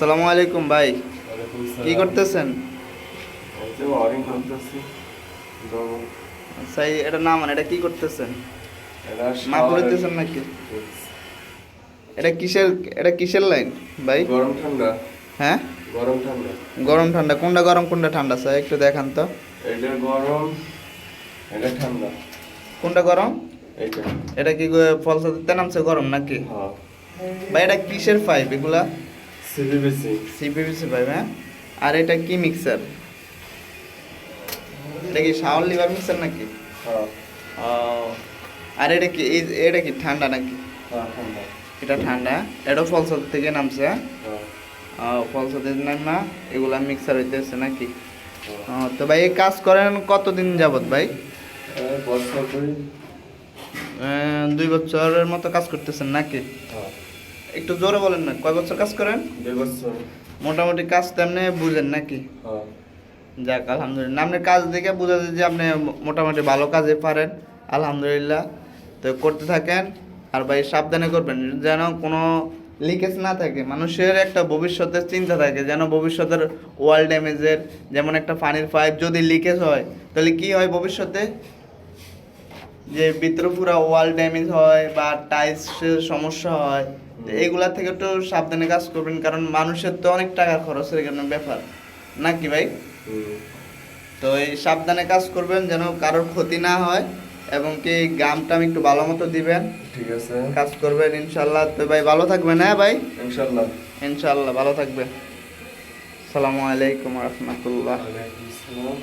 আসসালামু আলাইকুম ভাই। কি করতেছেন? আচ্ছা এটা না মানে এটা কি করতেছেন? এটা নাকি? এটা কিসের এটা কিসের লাইন ভাই? গরম ঠান্ডা। হ্যাঁ? গরম ঠান্ডা। গরম ঠান্ডা। কোনটা গরম কোনটা ঠান্ডা? স্যার একটু দেখান তো। এটা গরম এটা ঠান্ডা। কোনটা গরম? এইটা। এটা কি ফলসাতে নামছে গরম নাকি? হ্যাঁ। ভাই এটা কিসের পাইপ এগুলা? সিবিবিসি সিপিপিসি পাইপ হ্যাঁ? আর এটা কি মিক্সার এটা কি শাওয়ার লিভার মিক্সার নাকি? হ্যাঁ। আর এটা কি এটা কি ঠান্ডা নাকি? হ্যাঁ এটা ঠান্ডা। এটা ফলসাদ থেকে নামছে হ্যাঁ? ফলসাদের নাম না এগুলা মিক্সার হইতেছে নাকি। তো ভাই এই কাজ করেন কতদিন যাবত ভাই? দুই। বছরের মতো কাজ করতেছেন নাকি? একটু জোরে বলেন না কয় বছর কাজ করেন? দুই বছর। মোটামুটি কাজ তেমনি বুঝেন নাকি? হ্যাঁ। যাক আলহামদুলিল্লাহ। আপনার কাজ দেখে বোঝা যায় যে আপনি মোটামুটি ভালো কাজে পারেন। আলহামদুলিল্লাহ। তো করতে থাকেন। আর ভাই সাবধানে করবেন। যেন কোনো লিকেজ না থাকে। মানুষের একটা ভবিষ্যতের চিন্তা থাকে। যেন ভবিষ্যতের ওয়াল ড্যামেজের যেমন একটা পানির পাইপ যদি লিকেজ হয় তাহলে কি হয় ভবিষ্যতে? যে ভিতরে পুরো ওয়াল ড্যামেজ হয় বা টাইলসের সমস্যা হয়। তো এগুলা থেকে একটু সাবধানে কাজ করবেন কারণ মানুষের তো অনেক টাকা খরচ খরচের এখানে ব্যাপার। নাকি ভাই? তো এই সাবধানে কাজ করবেন যেন কারোর ক্ষতি না হয় এবং কি গামটা আমি একটু ভালো মতো দিবেন। ঠিক আছে। কাজ করবেন ইনশাল্লাহ। তো ভাই ভালো থাকবেন হ্যাঁ ভাই? ইনশাল্লাহ। ইনশাল্লাহ ভালো থাকবেন। সালামু আলাইকুম রহমতুল্লাহ। আসসালাম।